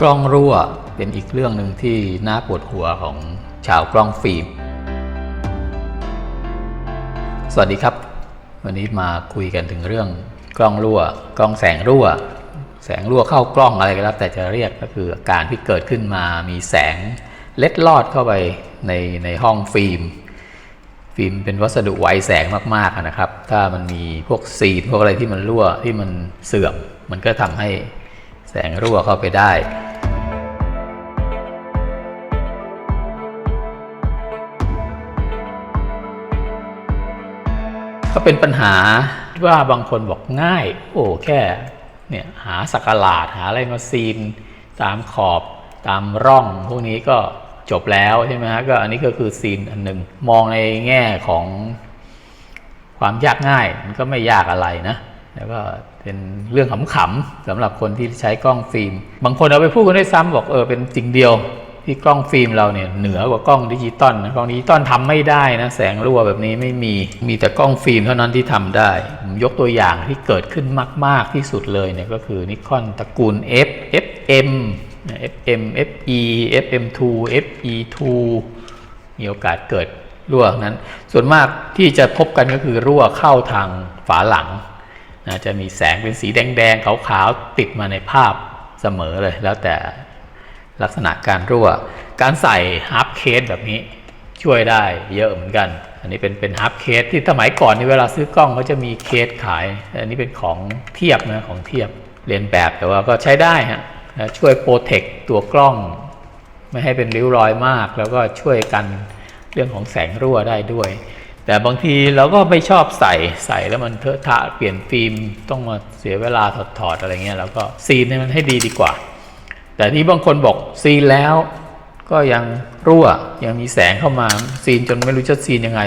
กล้องรั่วเป็นอีกเรื่องหนึ่งที่น่าปวดหัวของชาวกล้องฟิล์ม สวัสดีครับ วันนี้มาคุยกันถึงเรื่องกล้องรั่ว กล้องแสงรั่ว แสงรั่วเข้ากล้องอะไรก็แล้วแต่จะเรียกก็คืออาการที่เกิดขึ้นมามีแสงเล็ดลอดเข้าไปในในห้องฟิล์ม ฟิล์มเป็นวัสดุไวแสงมากๆนะครับ ถ้ามันมีพวกซีดพวกอะไรที่มันรั่วที่มันเสื่อม มันก็ทำให้แสงรั่วเข้าไปได้ ก็เป็นปัญหาว่าบางคนบอกง่าย โอ้แค่เนี่ยหาสักหลาดหาอะไรมาซีน ตามขอบตามร่อง พวกนี้ก็จบแล้วใช่ไหมฮะก็อันนี้ก็คือซีนอันหนึ่งมองในแง่ของความยากง่ายมันก็ไม่ยากอะไรนะ แล้วก็เป็นเรื่องขำๆสำหรับคนที่ใช้กล้องฟิล์ม บางคนเอาไปพูดกันได้วยซ้ำบอกเออเป็นสิ่งเดียว ที่กล้องฟิล์มเราเนี่ยเหนือกว่ากล้องดิจิตอลนะกล้องดิจิตอลทำไม่ได้นะแสงรั่วแบบนี้ไม่มีมีแต่กล้องฟิล์มเท่านั้นที่ทำได้ผมยกตัวอย่างที่เกิดขึ้นมาก ๆที่สุดเลยเนี่ยก็คือนิคอนตระกูล F FM FM FE FM2 FE2 มีโอกาสเกิดรั่วนั้น ส่วนมากที่จะพบกันก็คือรั่วเข้าทางฝาหลังนะจะมีแสงเป็นสีแดงๆขาวๆติดมาในภาพเสมอเลยแล้วแต่ ลักษณะการรั่ว การใส่ฮาร์ปเคสแบบนี้ช่วยได้เยอะเหมือนกัน อันนี้เป็นเป็นฮาร์ปเคสที่สมัยก่อนนี่เวลาซื้อกล้องเขาจะมีเคสขาย อันนี้เป็นของเทียบนะของเทียบเรียนแบบแต่ว่าก็ใช้ได้ฮะนะช่วยโปรเทคตัวกล้อง ไม่ให้เป็นริ้วรอยมาก แล้วก็ช่วยกันเรื่องของแสงรั่วได้ด้วย แต่บางทีเราก็ไม่ชอบใส่ใส่แล้วมันเทอะทะเปลี่ยนฟิล์มต้องมาเสียเวลาถอดถอดอะไรเงี้ยแล้วก็ซีนให้มันให้ดีดีกว่า แต่ที่บางคนบอกซีนแล้วก็ยังรั่วยังมีแสงเข้ามาซีนจนไม่รู้จะซีนยังไง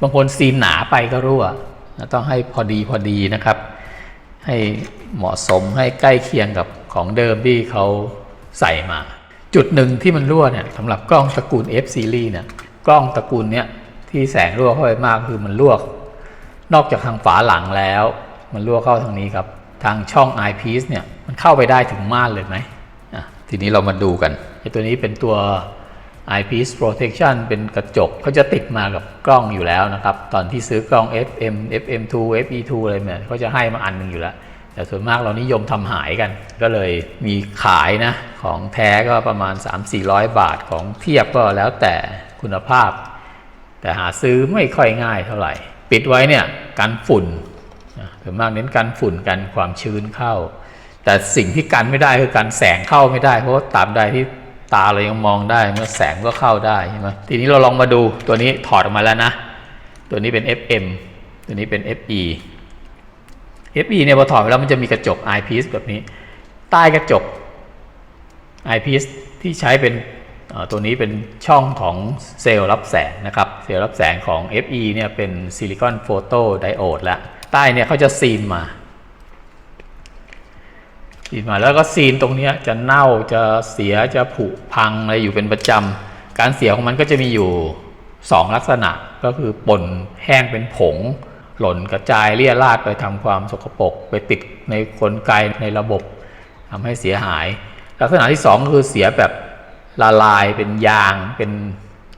บางคนซีนหนาไปก็รั่วต้องให้พอดีพอดีนะครับ ให้เหมาะสมให้ใกล้เคียงกับของเดิมที่เขาใส่มา จุดหนึ่งที่มันรั่วเนี่ยสำหรับกล้องตระกูล F series เนี่ยกล้องตระกูลเนี้ยที่แสงรั่วเข้าไปมากคือมันรั่วนอกจากทางฝาหลังแล้ว มันรั่วเข้าทางนี้ครับ ทางช่อง eyepiece เนี่ยมันเข้าไปได้ถึงม่านเลยไหม ทีนี้เรามาดูกันไอตัวนี้เป็นตัว eyepiece protection เป็นกระจกเขาจะติดมากับกล้องอยู่แล้วนะครับ ตอนที่ซื้อกล้อง FM FM2 FE2 อะไรเนี่ยเขาจะให้มาอันหนึงอยู่แล้ว แต่ส่วนมากเรานิยมทำหายกัน ก็เลยมีขายนะ ของแท้ก็ประมาณ 3-400 บาทของเทียบก็แล้วแต่คุณภาพ แต่หาซื้อไม่ค่อยง่ายเท่าไหร่ ปิดไว้เนี่ยกันฝุ่นส่วนมากเน้นกันฝุ่นกันความชื้นเข้า แต่สิ่งที่กันไม่ได้คือกันแสงเข้าไม่ได้ เพราะาตามใดที่ตาเรายังมองได้เมื่อแสงก็เข้าได้ใช่ไหมทีนี้เราลองมาดูตัวนี้ถอดออกมาแล้วนะ ตัวนี้เป็น FM ตัวนี้เป็น FE FE เนี่ยพอถอดไปแล้วมันจะมีกระจก eyepiece แบบนี้ ใต้กระจก eyepiece ที่ใช้เป็นตัวนี้เป็นช่องของเซลล์รับแสงนะครับ เซลล์รับแสงของ FE เนี่ยเป็นซิลิคอนโฟโตไดโอดล้วใต้เนี่ยเขาจะซีนมา ซีนมาแล้วก็ซีนตรงนี้จะเน่าจะเสียจะผุพังอะไรอยู่เป็นประจำการเสียของมันก็จะมีอยู่ 2 ลักษณะก็คือป่นแห้งเป็นผง หล่นกระจายเลี่ยราดไปทำความสกปรกไปติดในกลไกในระบบทำให้เสียหาย ลักษณะที่ 2 คือเสียแบบละลายเป็นยางเป็น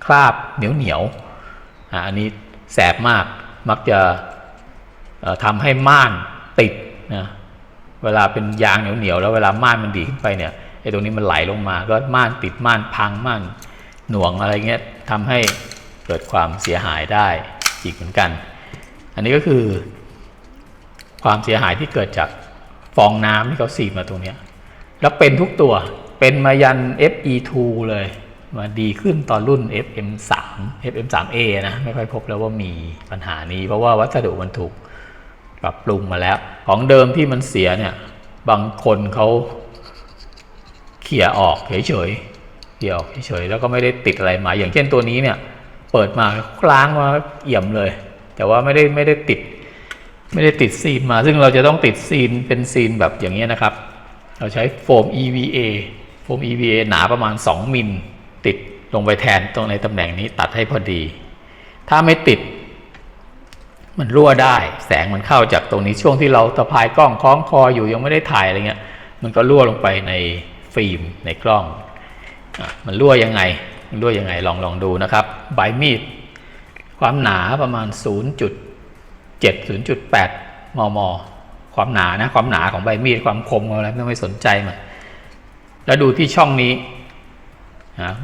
คราบเหนียวเหนียวอันนี้แสบมากมักจะทำให้ม่านติดนะ เวลาเป็นยางเหนียวๆแล้วเวลาม่านมันดีขึ้นไปเนี่ยไอ้ตรงนี้มันไหลลงมา ก็ม่านติดม่านพังม่านหน่วงอะไรเงี้ยทำให้เกิดความเสียหายได้อีกเหมือนกัน อันนี้ก็คือ ความเสียหายที่เกิดจากฟองน้ำที่เขาสีมาตรงเนี้ยแล้วเป็นทุกตัวเป็นมายัน FE2 เลยมาดีขึ้นตอนรุ่น FM3 FM3A นะ ไม่ค่อยพบแล้วว่ามีปัญหานี้ เพราะว่าวัสดุมันถูก ปรับปรุงมาแล้ว ของเดิมที่มันเสียเนี่ย บางคนเขาเขี่ยออกเฉยๆเขี่ยออกเฉยๆแล้วก็ไม่ได้ติดอะไรมา อย่างเช่นตัวนี้เนี่ย เปิดมาล้างมาเอี่ยมเลย แต่ว่าไม่ได้ไม่ได้ติด ไม่ได้ติดซีนมา ซึ่งเราจะต้องติดซีนเป็นซีนแบบอย่างนี้นะครับ เราใช้โฟม EVA โฟม EVA หนาประมาณ 2 มิลติดลงไปแทนตรงในตำแหน่งนี้ตัดให้พอดี ถ้าไม่ติด มันรั่วได้ แสงมันเข้าจากตรงนี้ช่วงที่เราสะพายกล้องคล้องคออยู่ยังไม่ได้ถ่ายอะไรเงี้ย มันก็รั่วลงไปในฟิล์มในกล้องอมันรั่วยังไง มันรั่วยังไงลองลองดูนะครับ ใบมีดความหนาประมาณ 0.7 0.8 มม ความหนานะความหนาของใบมีดความคมอะไรไม่ต้องไปสนใจมันแล้วดูที่ช่องนี้นะ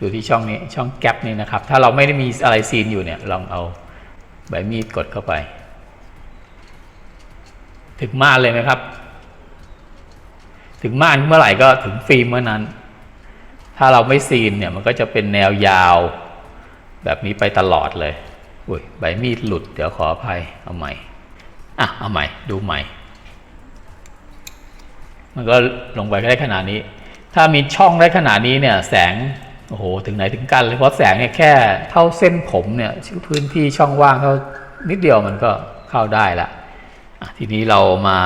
ดูที่ช่องนี้ช่องแกลบนี้นะครับ ถ้าเราไม่ได้มีอะไรซีนอยู่เนี่ยลองเอา ใบมีดกดเข้าไป ถึงม่านเลยไหมครับ ถึงม่านเมื่อไหร่ก็ถึงฟิล์มเมื่อนั้น ถ้าเราไม่ซีนเนี่ยมันก็จะเป็นแนวยาว แบบนี้ไปตลอดเลย อุ้ยใบมีดหลุด เดี๋ยวขออภัยเอาใหม่ อะ เอาใหม่ ดูใหม่ มันก็ลงไปได้ขนาดนี้ ถ้ามีช่องได้ขนาดนี้เนี่ย แสง โอ้โห ถึงไหนถึงกันเลยเพราะแสงเนี่ยแค่เท่าเส้นผมเนี่ยพื้นที่ช่องว่างเท่านิดเดียวมันก็เข้าได้ละอะทีนี้เรามา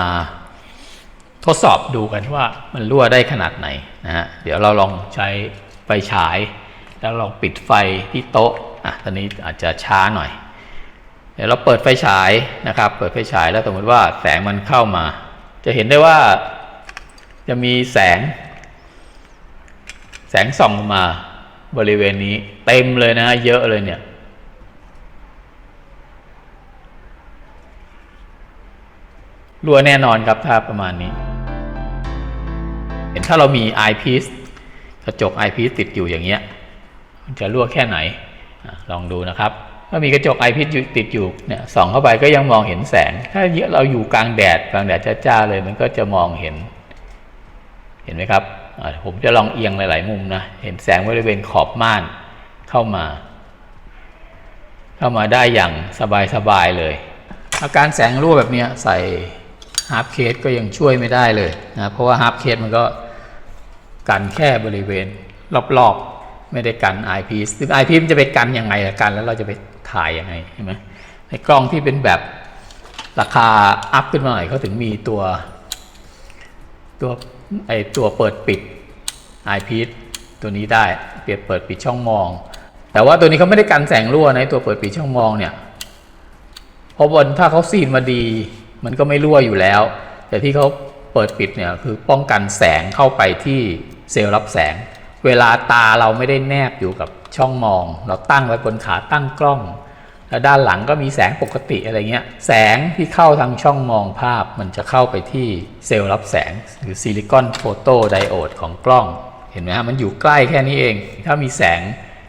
ทดสอบดูกันว่ามันรั่วได้ขนาดไหนนะฮะเดี๋ยวเราลองใช้ไฟฉาย แล้วลองปิดไฟที่โต๊ะอะตอนนี้อาจจะช้าหน่อย เดี๋ยวเราเปิดไฟฉายนะครับ เปิดไฟฉายแล้วสมมติว่าแสงมันเข้ามา จะเห็นได้ว่าจะมีแสง แสงส่องมา บริเวณนี้ เต็มเลยนะ เยอะเลยเนี่ย รั่วแน่นอนครับถ้าประมาณนี้ เห็นถ้าเรามี eyepiece กระจก eyepiece ติดอยู่อย่างเงี้ย มันจะรั่วแค่ไหนลองดูนะครับถ้ามีกระจก eyepiece อยู่ติดอยู่เนี่ยส่องเข้าไปก็ยังมองเห็นแสง ถ้าเราอยู่กลางแดดกลางแดดจ้าๆเลย มันก็จะมองเห็น เห็นไหมครับ ผมจะลองเอียงหลาย ๆ มุมนะ เห็นแสงบริเวณขอบม่านเข้ามา เข้ามาได้อย่างสบาย ๆ เลย อาการแสงรั่วแบบนี้ใส่ฮาร์ปเคสก็ยังช่วยไม่ได้เลยนะ เพราะว่าฮาร์ปเคสมันก็กันแค่บริเวณรอบ ๆ ไม่ได้กันไอพีซึ่งไอพีมันจะไปกันยังไงกันแล้วเราจะไปถ่ายยังไงใช่ไหมในกล้องที่เป็นแบบราคาอัพขึ้นมาหน่อยเขาถึงมีตัวตัว ไอตัวเปิดปิด i p พีตัวนี้ได้เปรียบเปิดปิดช่องมอง แต่ว่าตัวนี้เขาไม่ได้กันแสงรั่วนะตัวเปิดปิดช่องมองเนี่ยเพราะบนถ้าเขาซีนมาดี มันก็ไม่รั่วอยู่แล้ว แต่ที่เขาเปิดปิดเนี่ยคือป้องกันแสงเข้าไปที่เซลล์รับแสง เวลาตาเราไม่ได้แนบอยู่กับช่องมอง เราตั้งไว้บนขาตั้งกล้อง แล้วด้านหลังก็มีแสงปกติอะไรเงี้ย แสงที่เข้าทางช่องมองภาพมันจะเข้าไปที่เซลล์รับแสง หรือซิลิคอนโฟโตไดโอดของกล้อง เห็นไหมฮะมันอยู่ใกล้แค่นี้เอง ถ้ามีแสง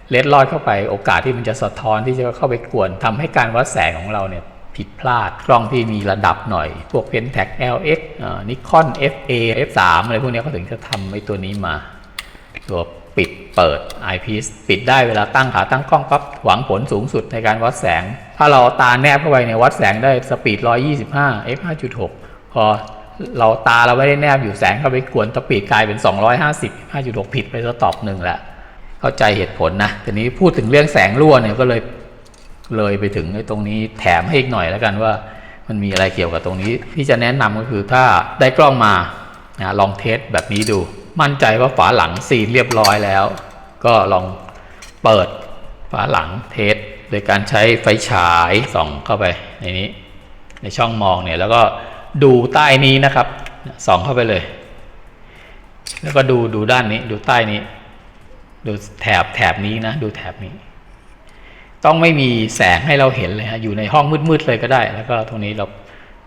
เล็ดลอดเข้าไปโอกาสที่มันจะสะท้อนที่จะเข้าไปกวนทำให้การวัดแสงของเราเนี่ยผิดพลาดกล้องที่มีระดับหน่อย พวก Pentax LX นิคอน FA F3 อะไรพวกนี้เขาถึงจะทำไอ้ตัวนี้มาตัว ปิดเปิด eyepiece ปิดได้เวลาตั้งขาตั้งกล้องปั๊บหวังผลสูงสุดในการวัดแสง ถ้าเราตาแนบเข้าไปเนี่ยวัดแสงได้สปีด 125 f 5.6 พอเราตาเราไม่ได้แนบอยู่แสงเข้าไปกวนสปีดกลายเป็น 250 5.6 ผิดไปสต็อปหนึ่งแล้วเข้าใจเหตุผลนะทีนี้พูดถึงเรื่องแสงรั่วเนี่ยก็เลยเลยไปถึงตรงนี้แถมให้อีกหน่อยแล้วกันว่า มันมีอะไรเกี่ยวกับตรงนี้ ที่จะแนะนำก็คือถ้าได้กล้องมานะลองเทสแบบนี้ดู มั่นใจว่าฝาหลังซีนเรียบร้อยแล้ว ก็ลองเปิดฝาหลังเทสโดยการใช้ไฟฉายส่องเข้าไปในนี้ ในช่องมองเนี่ยแล้วก็ดูใต้นี้นะครับส่องเข้าไปเลย แล้วก็ดูดูด้านนี้ดูใต้นี้ ดูแถบแถบนี้นะ ดูแถบนี้ ต้องไม่มีแสงให้เราเห็นเลยฮะอยู่ในห้องมืดๆเลยก็ได้ แล้วก็ตรงนี้เรา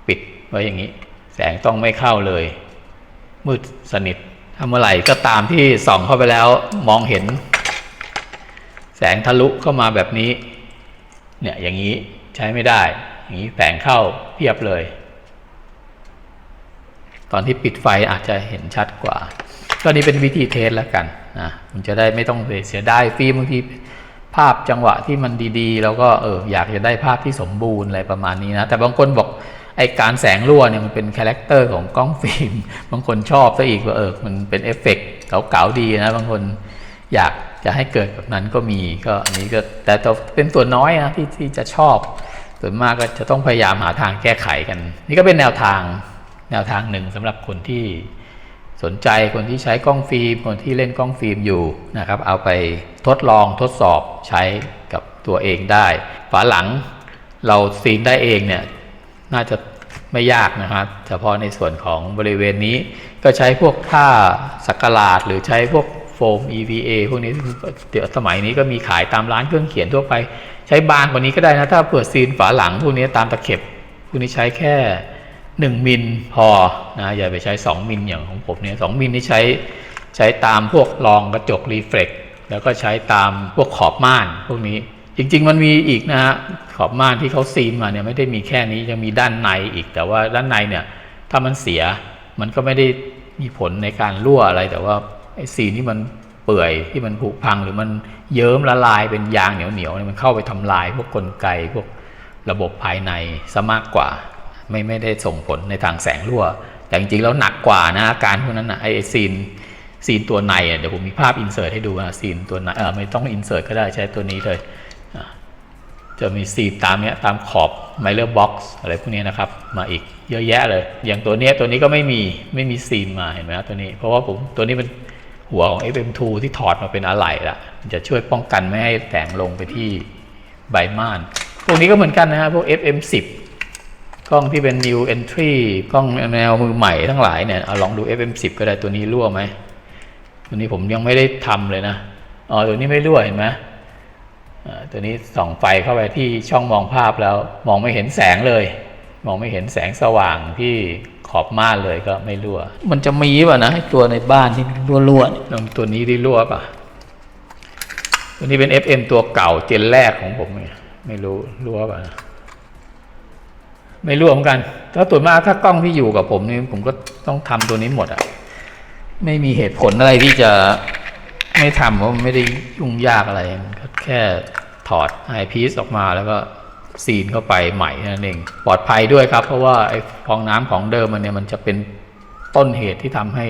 ปิดไว้อย่างนี้ แสงต้องไม่เข้าเลย มืดสนิท เมื่อไหร่ก็ตามที่ส่องเข้าไปแล้วมองเห็น แสงทะลุเข้ามาแบบนี้ เนี่ยอย่างนี้ใช้ไม่ได้ อย่างนี้แสงเข้าเพียบเลย ตอนที่ปิดไฟอาจจะเห็นชัดกว่า ก็นี่เป็นวิธีเทสแล้วกันนะมันจะได้ไม่ต้องเสียดายฟิล์มบางทีภาพจังหวะที่มันดีๆ แล้วก็เอออยากจะได้ภาพที่สมบูรณ์อะไรประมาณนี้นะ แต่บางคนบอก ไอการแสงรั่วเนี่ยมันเป็นคาแรคเตอร์ของกล้องฟิล์มบางคนชอบซะอีกว่าเออมันเป็นเอฟเฟกต์เก๋าๆดีนะบางคนอยากจะให้เกิดแบบนั้นก็มีก็อันนี้ก็แต่เป็นส่วนน้อยนะที่ที่จะชอบ ส่วนมากก็จะต้องพยายามหาทางแก้ไขกัน นี่ก็เป็นแนวทางแนวทางหนึ่งสำหรับคนที่สนใจคนที่ใช้กล้องฟิล์มคนที่เล่นกล้องฟิล์มอยู่นะครับเอาไปทดลองทดสอบใช้กับตัวเองได้ ฝาหลังเราซีนได้เองเนี่ย น่าจะไม่ยากนะครับ เฉพาะในส่วนของบริเวณนี้ก็ใช้พวกผ้าสักหลาดหรือใช้พวกโฟม EVA พวกนี้เดี๋ยวสมัยนี้ก็มีขายตามร้านเครื่องเขียนทั่วไป ใช้บางกว่านี้ก็ได้นะ ถ้าเปิดซีนฝาหลังพวกนี้ตามตะเข็บ พวกนี้ใช้แค่ 1 มิลพอนะอย่าไปใช้ 2 มิลอย่างของผมเนี่ยสมิลนี่ใช้ใช้ตามพวกรองกระจกรีเฟล็กแล้วก็ใช้ตามพวกขอบม่านพวกนี้ จริง ๆ มันมีอีกนะฮะขอบม่านที่เขาซีนมาเนี่ยไม่ได้มีแค่นี้ยังมีด้านในอีก แต่ว่าด้านในเนี่ยถ้ามันเสียมันก็ไม่ได้มีผลในการรั่วอะไร แต่ว่าไอ้ซีนที่มันเปื่อยที่มันผุพังหรือมันเยิ้มละลายเป็นยางเหนียวๆเนี่ยมันเข้าไปทำลาย พวกกลไกพวกระบบภายในซะมากกว่า ไม่ไม่ได้ส่งผลในทางแสงรั่ว แต่จริงๆแล้วหนักกว่านะอาการพวกนั้นนะไอซีนซีนตัวในเดี๋ยวผมมีภาพอินเสิร์ตให้ดูนะซีนตัวในเออไม่ต้องอินเสิร์ตก็ได้ใช้ตัวนี้เลย จะมีซีนตามเนี้ยตามขอบไมเลอร์บ็อกซ์อะไรพวกนี้นะครับมาอีกเยอะแยะเลย อย่างตัวเนี้ยตัวนี้ก็ไม่มีไม่มีซีนมาเห็นไหมครับตัวนี้ เพราะว่าผมตัวนี้เป็นหัวของ FM2 ที่ถอดมาเป็นอะไหล่ละจะช่วยป้องกันไม่ให้แสงลงไปที่ใบม่าน พวกนี้ก็เหมือนกันนะฮะพวก FM10 กล้องที่เป็น new entry กล้องแนวมือใหม่ทั้งหลายเนี่ยเอาลองดู FM10 ก็ได้ตัวนี้รั่วไหมตัวนี้ผมยังไม่ได้ทำเลยนะอ๋อตัวนี้ไม่รั่วเห็นไหม ตัวนี้ส่องไฟเข้าไปที่ช่องมองภาพแล้วมองไม่เห็นแสงเลย มองไม่เห็นแสงสว่างที่ขอบม่านเลยก็ไม่รั่ว มันจะมีป่ะนะไอ้ตัวในบ้านที่รั่วๆเนี่ยลองตัวนี้ได้รั่วป่ะ ตัวนี้เป็น FM ตัวเก่าเจนแรกของผมเนี่ยไม่รู้รั่วป่ะนะไม่ร่วมกัน ถ้าตัวมากถ้ากล้องที่อยู่กับผมนี่ผมก็ต้องทำตัวนี้หมดอะ่ะ ไม่มีเหตุผลอะไรที่จะไม่ทำเพราะมันไม่ได้ยุ่งยากอะไรมันก็ แค่ถอดไอพีซออกมาแล้วก็ซีนเข้าไปใหม่นั่นเอง ปลอดภัยด้วยครับ เพราะว่าไอ้ฟองน้ำของเดิมมันเนี่ยมันจะเป็นต้นเหตุที่ทำให้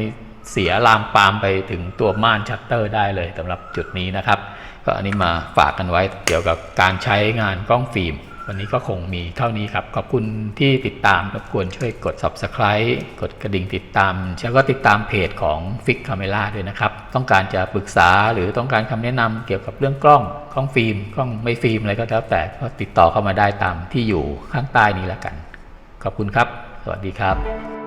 เสียลามปามไปถึงตัวม่านชัตเตอร์ได้เลยสำหรับจุดนี้นะครับ ก็อันนี้มาฝากกันไว้เกี่ยวกับการใช้งานกล้องฟิล์ม วันนี้ก็คงมีเท่านี้ครับ ขอบคุณที่ติดตามรบกวนช่วยกด subscribe กดกระดิ่งติดตาม แล้วก็ติดตามเพจของ Fix Camera ด้วยนะครับ ต้องการจะปรึกษาหรือต้องการคำแนะนำเกี่ยวกับเรื่องกล้องกล้องฟิล์มกล้องไม่ฟิล์มอะไรก็แล้วแต่ก็ติดต่อเข้ามาได้ตามที่อยู่ข้างใต้นี้แล้วกัน ขอบคุณครับ สวัสดีครับ